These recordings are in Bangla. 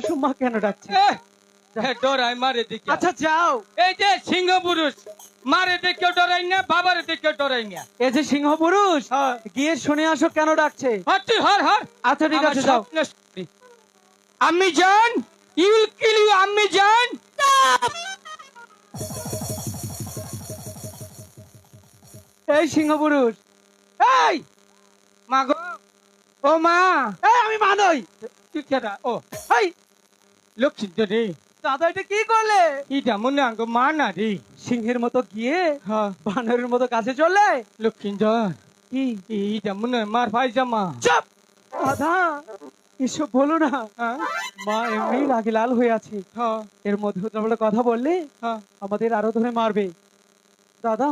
আসো মা কেন ডাকছে হ্যাঁ, ডরাই মারে দেখে আচ্ছা যাও। এই যে সিংহ পুরুষ মারে দেখে ডরাই না বাবারে দেখে ডরাই না। এই যে সিংহ পুরুষ হ্যাঁ। গিয়ে শুনে আসো কেন ডাকছে। তুই হর হর। আচ্ছা ঠিক আছে যাও। আম্মি জান ইউল কিল ইউ আম্মি জান। এই সিংহ পুরুষ। এই মা গো ও মা। এই আমি মানই তুই কেডা ও। এই লক্ষ্মী রে। দাদা এটা কি করলে? ইটা মনে আঙ্গ মা না রে। সিংহের মতো গিয়ে হ্যাঁ। বানরের মতো কাছে লক্ষ্মীন্দর কি? মনে মার চুপ! দাদা এসব বলো না। হ্যাঁ। মা এমনি রাগে লাল হয়ে আছে। হ্যাঁ। এর মধ্যে উল্টাপাল্টা কথা বললে আমাদের আরও ধরে মারবে। দাদা।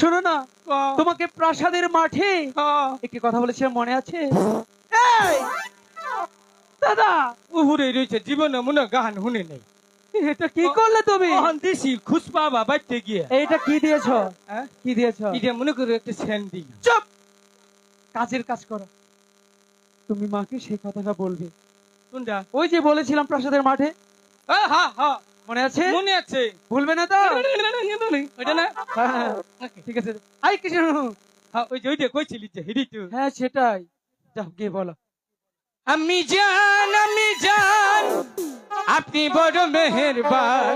শোনো না। তোমাকে প্রাসাদের মাঠে। একটি কথা বলেছিলাম মনে আছে! দাদা। উহুরে রয়েছে জীবনে মনে গান শুনে নেই। এটা কি করলে তুমি? দিছি খুশপা বাবাইতে গিয়ে। এইটা কি দিয়েছ? হ্যাঁ? কি দিয়েছ? এটা মনে করে একটা স্যান্ডি। চুপ! কাজের কাজ করো। তুমি মাকে সেই কথাটা বলবে। কোনটা? ওই যে বলেছিলাম প্রাসাদের মাঠে। হ্যাঁ হ্যাঁ হ্যাঁ। মনে আছে? মনে আছে। ভুলবে না তো? ওইটা না। ঠিক আছে। আই হ্যাঁ ওই যে ওইটা কইছিলি যে হিরি তুই হ্যাঁ সেটাই। যাও গিয়ে বলো। আমি জান আমি জান আপনি বড় মেহেরবান।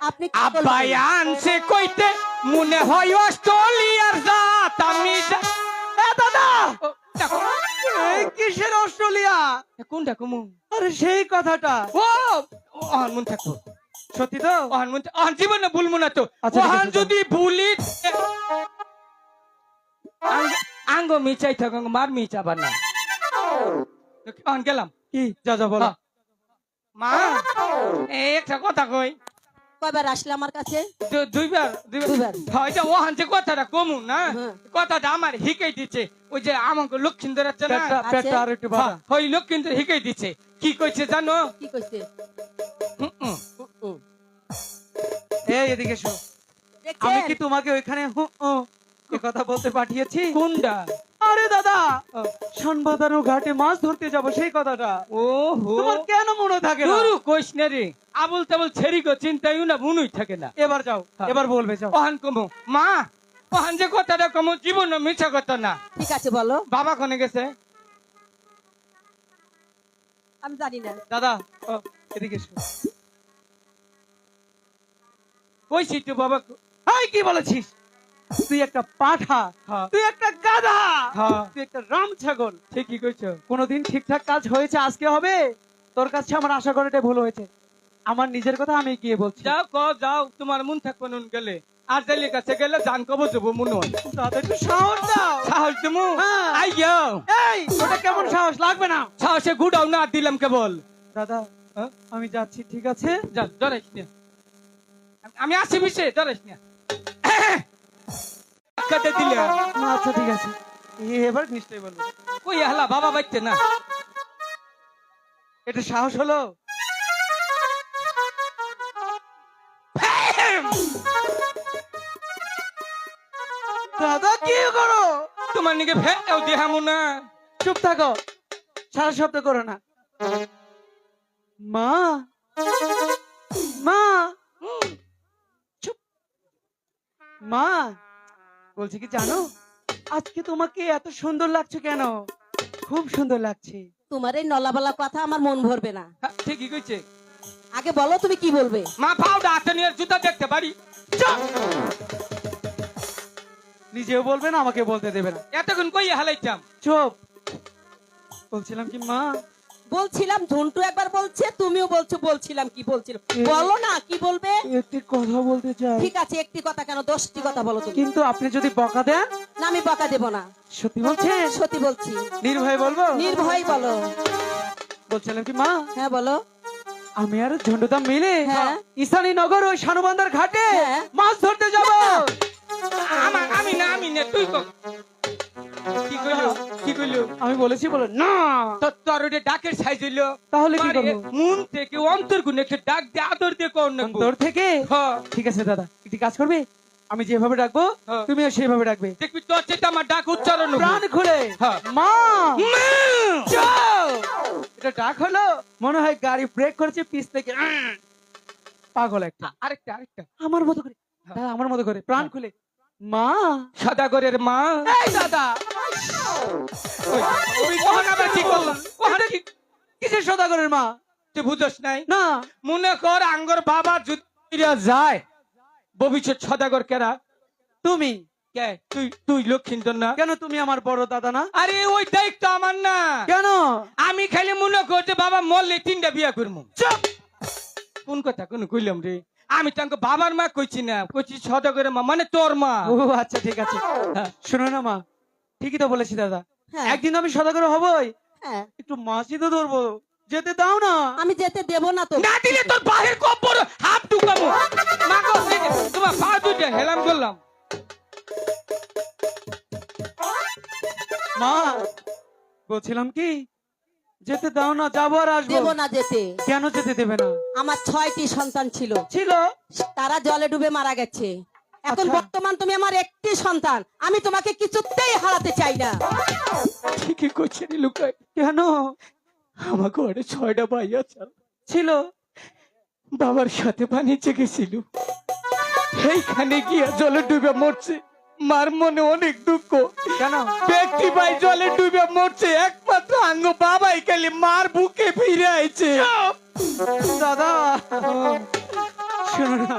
আপনি আব্বাই? আনছে কইতে মনে হয় অস্ট্রেলিয়ার জাত আমি দাদা! কিসের অস্ট্রেলিয়া? এ, কোনটা কমু? আরে সেই কথাটা। ও সত্যি তো? অহন জীবনে ভুলবো না তো। আচ্ছা, অহন যদি ভুলি আঙ্গ- আঙ্গ মিচাই থাকো মার মিচাবার না। গেলাম। কি? যা যা বলো। মা। এই একটা কথা কই। কয়বার আসলে আমার কাছে? দুইবার দুইবার। দুইবার। যে কথাটা কমু না। কথাটা আমার হিকাই দিচ্ছে ওই যে আমাকে লক্ষ্মীন্দর আছে না? পেটটা আর একটু বাড়া। ওই লক্ষ্মীন্দর হিকাই দিচ্ছে কি কইছে জানো? কি কইছে? হুম, হুম। এই এদিকে আমি কি তোমাকে ওইখানে হু কথা বলতে পাঠিয়েছি? কোনটা? আরে দাদা ও, সানবাদানো ঘাটে মাছ ধরতে যাব সেই কথাটা। ও হো তোমার কেন মনে থাকে না? তোরও কইস না রে আবুল তাবুল ছেড়ি গো চিন্তাই না বুনুই থাকে না। এবার যাও হ্যাঁ। এবার বলবে যাও। ওহান কমু মা ওহান যে কথাটা কমু জীবন মিছা কথা না। ঠিক আছে বলো। বাবা কোনে গেছে? আমি জানি না। দাদা ও, এদিকে এসো। কইছি তো বাবা হাই কি বলেছিস? তুই একটা পাঠা হ্যাঁ। তুই একটা গাধা হ্যাঁ। তুই একটা রাম ছাগল। ঠিকই কইছো। কোনোদিন ঠিকঠাক কাজ হয়েছে আজকে হবে? তোর কাছে আমার আশা করাটা ভুল হয়েছে। আমার নিজের কথা আমি গিয়ে বলছি। যাও ক যাও তোমার মন থাকব নুন গেলে। আর জালি কাছে গেলে জান কব যাব মন। দাদা একটু সাহস দাও। সাহস তুমি হ্যাঁ। আইয়ো এই ওটা কেমন সাহস? লাগবে না। সাহসে গুড়াও না দিলাম কেবল। দাদা? আমি যাচ্ছি ঠিক আছে? যা ডরাইস না। আমি আসি মিশে ডরাইস না। কাটে দিলে। আচ্ছা ঠিক আছে। এবার নিশ্চয়ই বলব। কই হালা বাবা বাইতে না। এটা সাহস হলো? দাদা কি করো? তোমার নিকে দেহামু না। চুপ থাকো। সারা শব্দ করো না। মা। মা। চুপ। মা। বলছি কি জানো আজকে তোমাকে এত সুন্দর লাগছে কেন? খুব সুন্দর লাগছে। তোমার এই নলাবালা কথা আমার মন ভরবে না। হ্যাঁ, ঠিকই কইছে। আগে বলো তুমি কি বলবে? মা পাউডা হাতে নিয়ে জুতা দেখতে পারি। চুপ! নিজেও বলবে না আমাকে বলতে দেবে না। এতক্ষণ কই হালাইতাম। চুপ। বলছিলাম কি মা বলছিলাম ঝন্টু একবার বলছে তুমিও বলছো বলছিলাম কি বলছিলাম বলো না কি বলবে? একটি কথা বলতে চাই। ঠিক আছে একটি কথা কেন দশটি কথা বলো তুমি। কিন্তু আপনি যদি বকা দেন? না আমি বকা দেব না। সত্যি বলছেন? সত্যি বলছি। নির্ভয় বলব? নির্ভয় বলো। বলছিলাম কি মা? হ্যাঁ বলো। আমি আর ঝন্ডুদা মিলে হ্যাঁ। ঈশানী নগর ওই শানুবান্দার ঘাটে হ্যাঁ। মাছ ধরতে যাব। আমি না আমি না তুই আমি বলেছি বলো না! তোর ওটা ডাকের সাইজ হইল। তাহলে কি মানে করব? মন থেকে অন্তর গুণ একটা ডাক দিয়ে আদর দিয়ে তোর থেকে? হ্যাঁ। ঠিক আছে দাদা একটি কাজ করবে? আমি যেভাবে ডাকবো হ্যাঁ। তুমিও সেইভাবে ডাকবে। দেখবি তোর চেয়ে আমার ডাক উচ্চারণ প্রাণ খুলে। হ্যাঁ। মা! এটা ডাক হলো মনে হয় গাড়ি ব্রেক করেছে পিস থেকে। পাগল একটা। আরেকটা আরেকটা। আমার মতো করে। দাদা, আমার মতো করে। প্রাণ খুলে। মা? সদাগরের মা। এই দাদা! ওই, ওই কখন কি করলাম কখন কি কিসের সদাগরের মা? তুই বুঝস নাই? না। মনে কর আঙ্গর বাবা যদি যায়। ভবিষ্যৎ সদাগর কেরা? তুমি। কে? তুই তুই লক্ষিন্দর না? কেন তুমি আমার বড় দাদা না? আরে ওই দায়িত্ব আমার না। কেন? আমি খালি মনে করতে বাবা মরলে তিনটা বিয়া করব চুপ! কোন কথা কোন কইলাম রে? আমি তাকে বাবার মা কইছি না কইছি সদাগরের মা মানে তোর মা। ও আচ্ছা ঠিক আছে। হ্যাঁ। শোনো না মা ঠিকই তো বলেছি দাদা। হ্যাঁ, একদিন আমি সদাগর হবই। হ্যাঁ। একটু মাছি তো ধরবো যেতে দাও না। আমি যেতে দেব না তো। না দিলে তোর বাহির কব্বর হাত ঢুকাবো মা গো, তোমার পা দুইটা হেলাম করলাম। মা বলছিলাম কি যেতে দাও না যাব আর আসব। দেব না যেতে। কেন যেতে দেবে না? আমার ছয়টি সন্তান ছিল। ছিল? তারা জলে ডুবে মারা গেছে। এখন আচ্ছা। বর্তমান তুমি আমার একটি সন্তান। আমি তোমাকে কিছুতেই হারাতে চাই না। ঠিকই করছে লুকাই। কেন? আমার ঘরে ছয়টা ভাই আছে। ছিল? বাবার সাথে বাণিজ্যে গেছিল এইখানে গিয়া জলে ডুবে মরছে। মার মনে অনেক দুঃখ। কেন? ব্যক্তি ভাই জলে ডুবে মরছে একমাত্র আঙ্গ বাবাই খালি মার বুকে ফিরে আইছে। দাদা শোনো না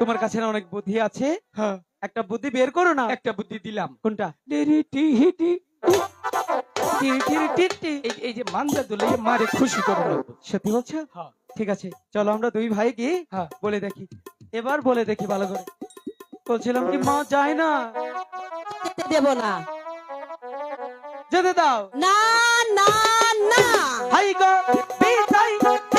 তোমার কাছে না অনেক বুদ্ধি আছে? হ্যাঁ, একটা বুদ্ধি বের করো না। একটা বুদ্ধি দিলাম। কোনটা? টি হিটি। এই যে মান্দা দুলে মারে খুশি করে সত্যি বলছো? হ্যাঁ। ঠিক আছে চলো আমরা দুই ভাই গিয়ে হ্যাঁ। বলে দেখি। এবার বলে দেখি ভালো করে। বলছিলাম কি মা যায় না? দেব না। যেতে দাও। না না না। হাই গো বিদায়।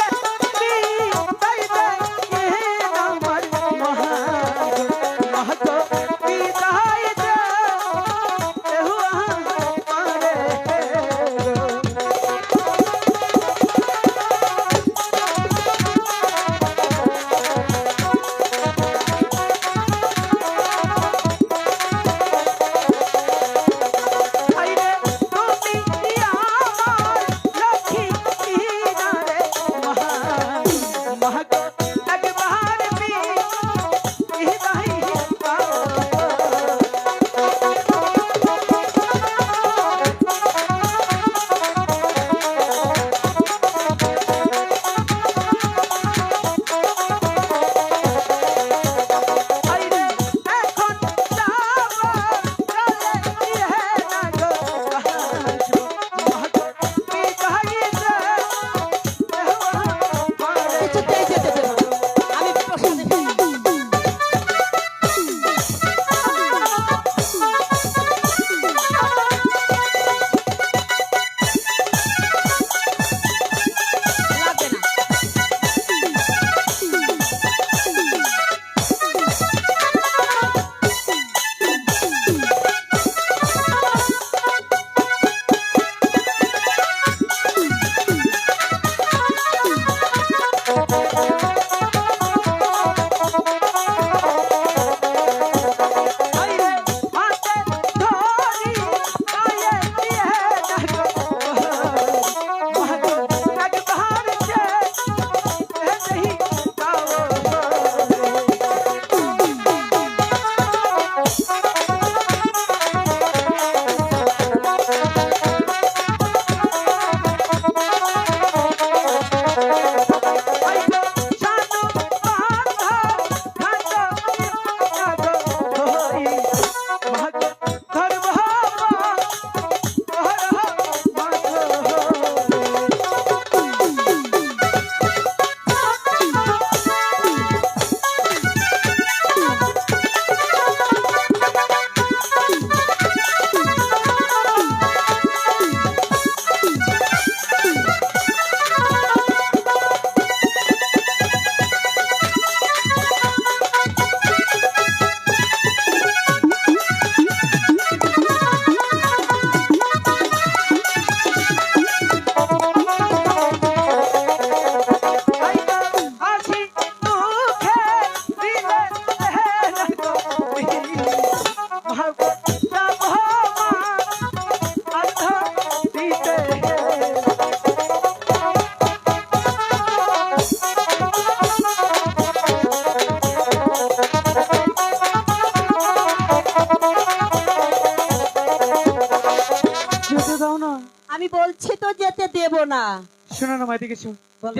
শোনো না মাইদিকে শোন বলো।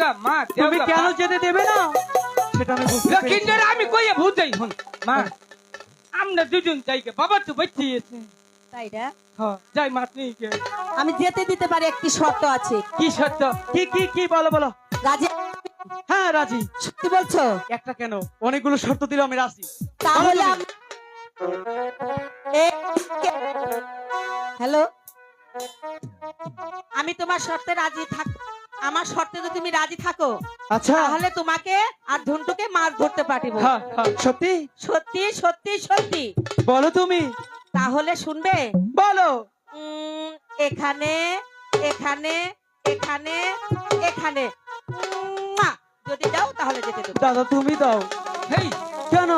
গা মা তুমি কেন যেতে দেবে না? সেটা আমি বুঝতে পেরেছি। লক্ষিন্দর আমি কইয়া বুঝাই হন। মা। আমরা দুজন যাই গে বাবা তো বাচ্চি আছে। তাই না? হ্যাঁ যাই মা নিয়ে গে আমি যেতে দিতে পারি একটি শর্ত আছে। কি শর্ত? কি কি কি বলো বলো। রাজি? হ্যাঁ রাজি। সত্যি বলছো? একটা কেন? অনেকগুলো শর্ত দিলে আমি রাজি। তাহলে আমি হ্যালো? আমি তোমার শর্তে রাজি থাক আমার শর্তে যদি তুমি রাজি থাকো আচ্ছা। তাহলে তোমাকে আর ঝন্টুকে মাছ ধরতে পাঠিব হ্যাঁ হ্যাঁ সত্যি? সত্যি সত্যি সত্যি। বলো তুমি। তাহলে শুনবে? বলো। এখানে এখানে এখানে এখানে। যদি দাও তাহলে যেতে দেবো। দাদা তুমি দাও। হেই কেন?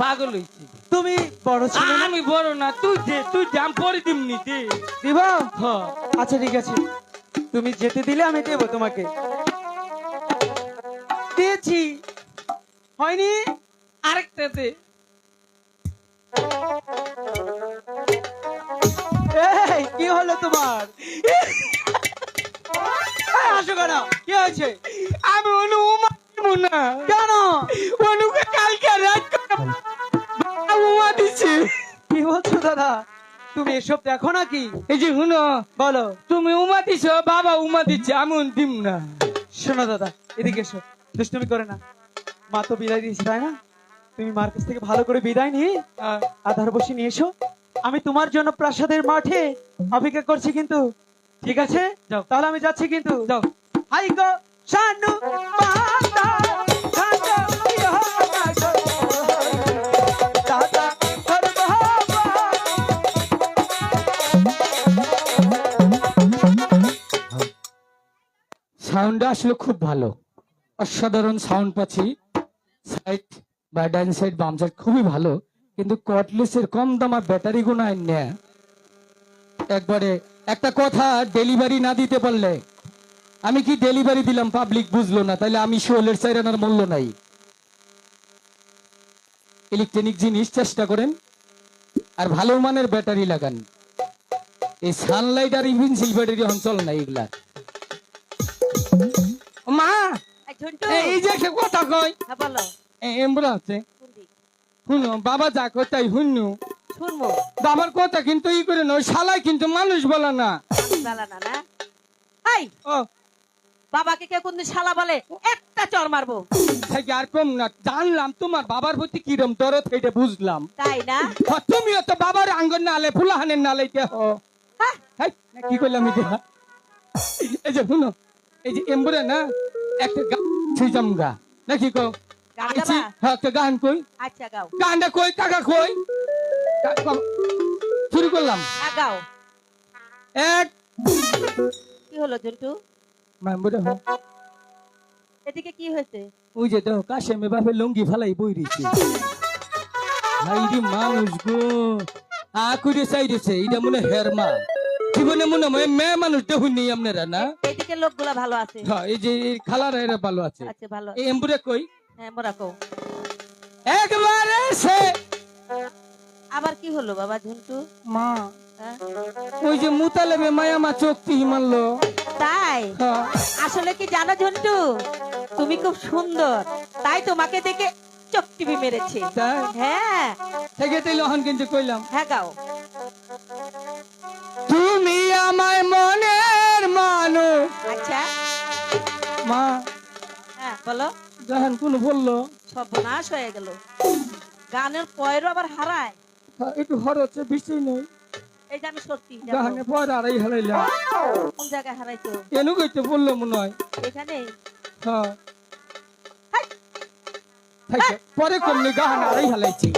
পাগল হইছি। তুমি বড় ছেলে না? আমি বড় না তুই দে তুই জাম পরে দিমনি দে দিবা? হ্যাঁ আচ্ছা ঠিক আছে। তুমি যেতে দিলে আমি দেবো তোমাকে। দিয়েছি। হয়নি? আরেকটা দে এই কি হলো তোমার? এই, আসো কেন? কি হয়েছে? আমি অনু উমা না কেন? অনুকে কালকে রাত দিছে কি বলছো দাদা? তুমি এসব দেখো নাকি? এই যে শুনো। বলো। তুমি উমা দিছ বাবা উমা দিচ্ছে আমি দিম না। শোনো দাদা এদিকে এসো। দুষ্টমি করে না। মা তো বিদায় দিয়েছে তাই না? তুমি মার কাছ থেকে ভালো করে বিদায় নিয়ে আধার বসে নিয়ে এসো। আমি তোমার জন্য প্রাসাদের মাঠে অপেক্ষা করছি কিন্তু। ঠিক আছে? যাও। তাহলে আমি যাচ্ছি কিন্তু। যাও। হাই গো শানু মাতা সাউন্ডটা আসলে খুব ভালো। অসাধারণ সাউন্ড পাচ্ছি। সাইড বা ডান সাইড, বাম সাইড খুবই ভালো। কিন্তু কটলেসের কম দামা ব্যাটারি গুলো নেয়। একবারে একটা কথা ডেলিভারি না দিতে পারলে, আমি কি ডেলিভারি দিলাম পাবলিক বুঝলো না তাহলে আমি শোলের চাইরানার মূল্য নাই। ইলেকট্রনিক জিনিস চেষ্টা করেন, আর ভালো মানের ব্যাটারি লাগান। এই সানলাইট আর ইভিনসিল ব্যাটারি অঞ্চল নাই এগুলা মা এই যে একটা কথা কই হ্যাঁ বলো? শুনো বাবা যা শুনু শুনব। বাবার কথা কিন্তু ই করে নয় কিন্তু মানুষ বলে না। আমি না না? এই ও। বাবাকে কেউ কোনদিন শালা বলে একটা চর মারবো। আর কম না জানলাম তোমার বাবার প্রতি কিরম দরদ এটা বুঝলাম। তাই না? তুমিও তো বাবার আঙ্গন নালে ফুলাহানের নালে দেহ হ্যাঁ, কি করলাম এটা? এই যে শুনো এই যে এমবরে না একটা গান নাকি কো? হ্যাঁ একটা গান কই? আচ্ছা গাও। গানটা কই? কাকা কই? শুরু করলাম। হ্যাঁ গাও। এক। কি হলো মেম্বরে এদিকে কি হয়েছে? ওই যে দেখো কাশেমে বাপে লঙ্গি ফালাই বই রয়েছে হাইরি মানুষ গো। আকুরে চাইতেছে এটা মনে হেরমা জীবনে মনে হয় মেয়ে মানুষ দেখুন নেই আপনারা না? এদিকে লোকগুলা ভালো আছে। হ্যাঁ, এই যে খালার এরা ভালো আছে। আচ্ছা ভালো। এই এম্বুরে কই? হ্যাঁ মোরা কও। একবারে সে আবার কি হলো বাবা ঝন্টু? মা হ্যাঁ? ওই যে মুতালেবে মায়া মা চোখটি মারলো। তাই? হ্যাঁ, আসলে কি জানো ঝন্টু? তুমি খুব সুন্দর। তাই তোমাকে দেখে চোখ টিভি মেরেছে। হ্যাঁ। থেকে তাই লহন কিন্তু কইলাম। হ্যাঁ গাও। আমায় মনের মানুষ। আচ্ছা। মা হ্যাঁ বলো। জাহান কোন বলল? সর্বনাশ হয়ে গেল। গানের পয়েরও আবার হারায়। হ্যাঁ, একটু হরছে বৃষ্টি নেই। এই আমি সত্যি যাব। পর আড়াই হারাইলাম। কোন জায়গায় হারাইছো? কেন কইতে বলল মনে হয়। এখানে? হ্যাঁ। পরে আড়াই হালাইছি।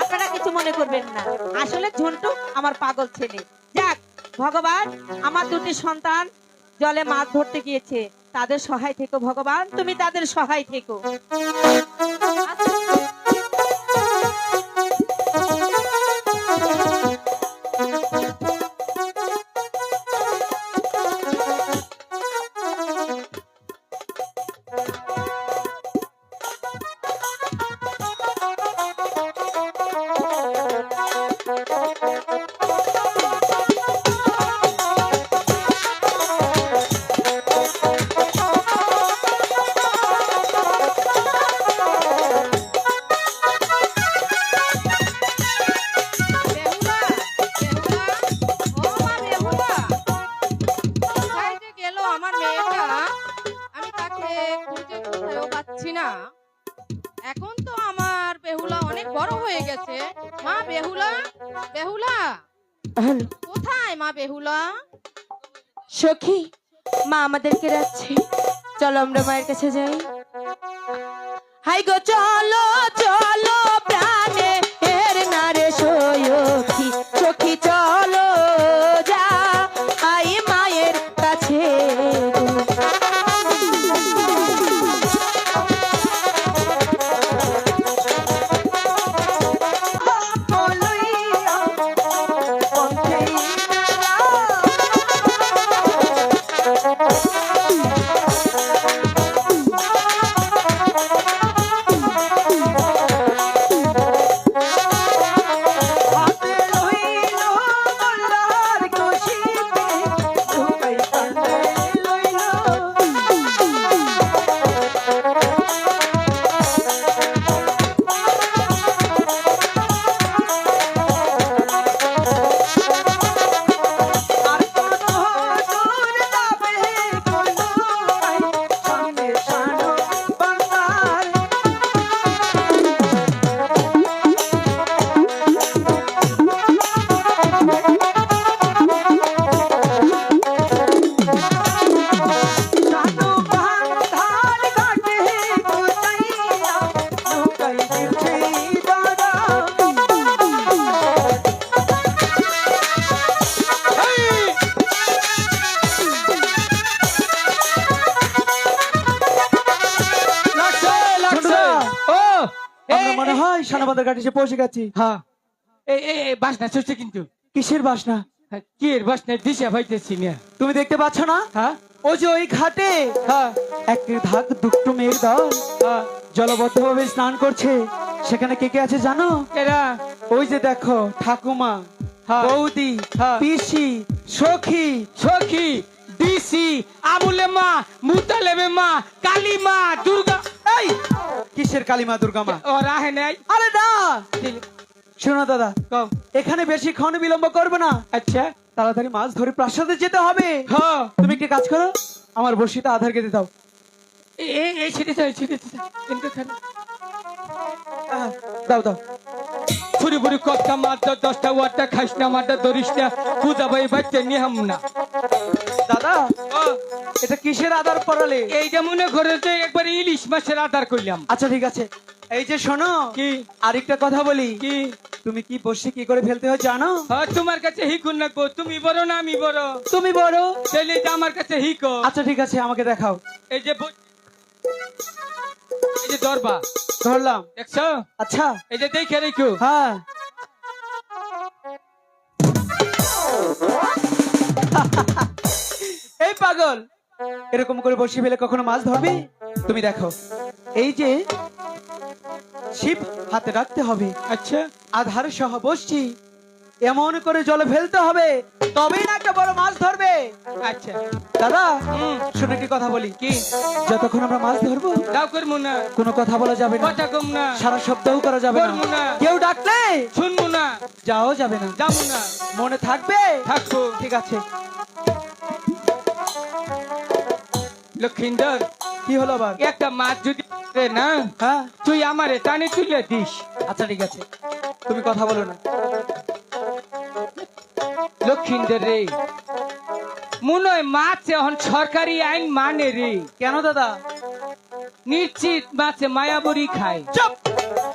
আপনারা কিছু মনে করবেন না। আসলে ঝন্টু আমার পাগল ছেলে। যাক ভগবান, আমার দুটি সন্তান জলে মাছ ধরতে গিয়েছে, তাদের সহায় থেকো ভগবান, তুমি তাদের সহায় থেকো। সখী মা আমাদেরকে রাখছে চলো আমরা মায়ের কাছে যাই। হাই গো চলো। ঘাটে এসে পৌঁছে গেছি। হ্যাঁ। এই এই এই বাসনা চলছে কিন্তু। কিসের বাসনা? হ্যাঁ, কি এর বাসনা? দিশা পাইতেছি না তুমি দেখতে পাচ্ছ না? হ্যাঁ। ওই যে ওই ঘাটে। হ্যাঁ। এক ধাক দুটো মেয়ের দল। হ্যাঁ। জলবদ্ধ ভাবে স্নান করছে। সেখানে কে কে আছে জানো? এরা। ওই যে দেখো ঠাকুমা হ্যাঁ। বৌদি। পিসি সখী। সখী ডিসি আবুলে মা মুতালেবে মা কালী মা দুর্গা। এই! কিসের কালিমা দুর্গা মা ও রাহে নাই। আরে না! শোনো দাদা কম এখানে বেশি বেশিক্ষণ বিলম্ব করবে না। আচ্ছা। তাড়াতাড়ি মাছ ধরে প্রাসাদে যেতে হবে। হ্যাঁ তুমি কি কাজ করো আমার বসিটা আধার কেটে দাও। এই ছেড়ে যাই ছেড়ে দাও দাও। ফুরি ফুরি কথা মারটা দশটা ওয়ারটা খাইস না মারটা ধরিস না। পূজা ভাই বাচ্চা নিহাম না। দাদা এটা কিসের আধার পড়ালে এইটা মনে করে যে একবার ইলিশ মাছের আদার করলাম আচ্ছা ঠিক আছে। এই যে শোনো কি? আরেকটা কথা বলি। কি? তুমি কি বসে কি করে ফেলতে হয় জানো? তোমার কাছে হিকুন না গো তুমি বড় না আমি বড়। তুমি বড়? তাহলে আমার কাছে হিকো আচ্ছা ঠিক আছে আমাকে দেখাও। এই যে এই যে দরবা। ধরলাম। দেখছ? আচ্ছা। এই যে দেখে রেখো। হ্যাঁ। এই পাগল। এরকম করে বসে ফেলে কখনো মাছ ধরবে? তুমি দেখো। এই যে শিব হাতে রাখতে হবে। আচ্ছা। আধার সহ বসছি। এমন করে জলে ফেলতে হবে তবেই না একটা বড় মাছ ধরবে। আচ্ছা দাদা শুনে কি কথা বলি কি? যতক্ষণ আমরা মাছ ধরবো দাও করব না। কোনো কথা বলা যাবে না। কথা কম না। সারা শব্দও করা যাবে না। কেউ ডাকলে শুনব না। যাও যাবে না। যাব না। মনে থাকবে? থাকব। ঠিক আছে। লক্ষিন্দর কি হলো আবার? একটা মাছ যদি রে না হ্যাঁ? তুই আমারে টানে তুলে দিস। আচ্ছা ঠিক আছে। তুমি কথা বলো না। লক্ষিন্দর রে মনে মাছ এখন সরকারি আইন মানে রে। কেন দাদা? নিশ্চিত মাছে মায়াবরি খায়। চুপ!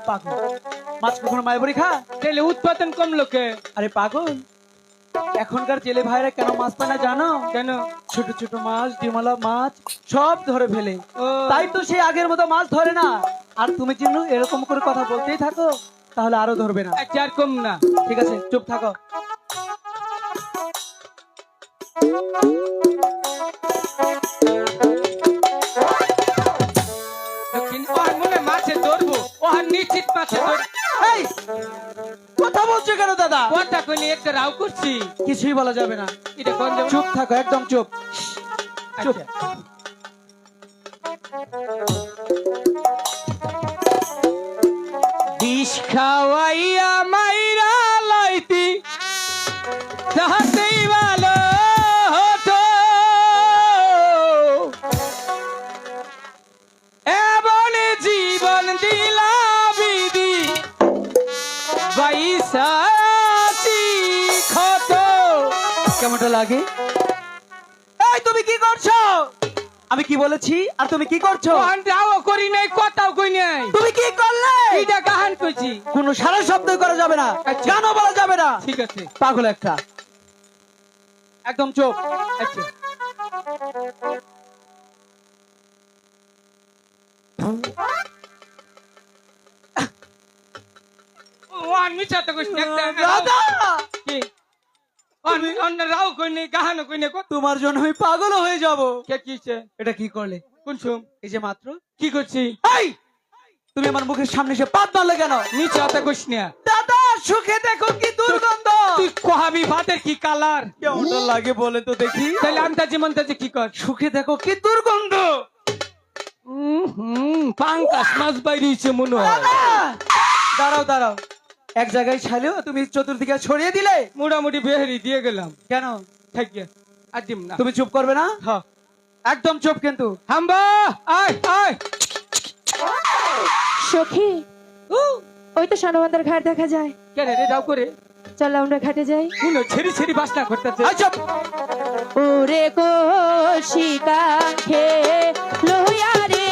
পাগল। মাছ কখনো মায়াবরি খা? তাহলে উৎপাদন কম লোকে। আরে পাগল। এখনকার জেলে ভাইরা কেন মাছ পায় না জানো? কেন? ছোট ছোট মাছ ডিমালা মাছ সব ধরে ফেলে। তাই তো সে আগের মতো মাছ ধরে না। আর তুমি চিহ্ন এরকম করে কথা বলতেই থাকো তাহলে আরও ধরবে না। আচ্ছা, কম না। ঠিক আছে চুপ থাকো। মাছে ধরবো নিশ্চিত মাছে ধরবো। কথা বলছো কেন দাদা? কথা কইলে একটা রাও করছি। কিছুই বলা যাবে না। এটা কোন চুপ থাকো একদম চুপ। চুপ। আচ্ছা। বিষ খাওয়াইয়া মাইরা লাইতি। তাহাতেই ভালো কেমনটা লাগে? এই তুমি কি করছ? আমি কি বলেছি? আর তুমি কি করছ? রাও করি নাই কথাও কই নাই। তুমি কি করলে? এইটা কাহান কইছি কোনো সারা শব্দ করা যাবে না। আচ্ছা। গানও বলা যাবে না। ঠিক আছে। পাগল একটা। একদম চোখ আচ্ছা। ও আমি চাতে কইছি দাদা কি? অন্য অন্য রাও কই নাই কাহানো কই নাই কত তোমার জন্য আমি পাগল হয়ে যাব। কে কিছে এটা কি করলে? এই যে মাত্র? কি করছি? এই! তুমি আমার মুখের সামনে এসে পাত মারলে কেন? নিচে হাতে কইস না। দাদা সুখে দেখো কি দুর্গন্ধ। তুই কোহাবি ভাতের কি কালার? কেমনটা লাগে বলে তো দেখি। তাহলে আমি তাজি মন তাজি কি কর? সুখে দেখো কি দুর্গন্ধ। হুম পাঙ্কাস মাছ বাইরেছে মনে হয়। দাঁড়াও দাঁড়াও। এক জায়গায় ছাইলেও তুমি চতুর্দিকে ছড়িয়ে দিলে? মোটামুটি বেহারি দিয়ে গেলাম। কেন? থাকিয়ে আর দিম না। তুমি চুপ করবে না? হ্যাঁ একদম চুপ কিন্তু। হাম্বা! আয় আয়! সখী ওই তো সানবান্দার ঘাট দেখা যায়। কেন রে দাও করে। চলো আমরা ঘাটে যাই। শুনো ছেড়ি ছেড়ি বাসনা করতেছে। চুপ! ওরে কোশিকা খে লোহিয়া রে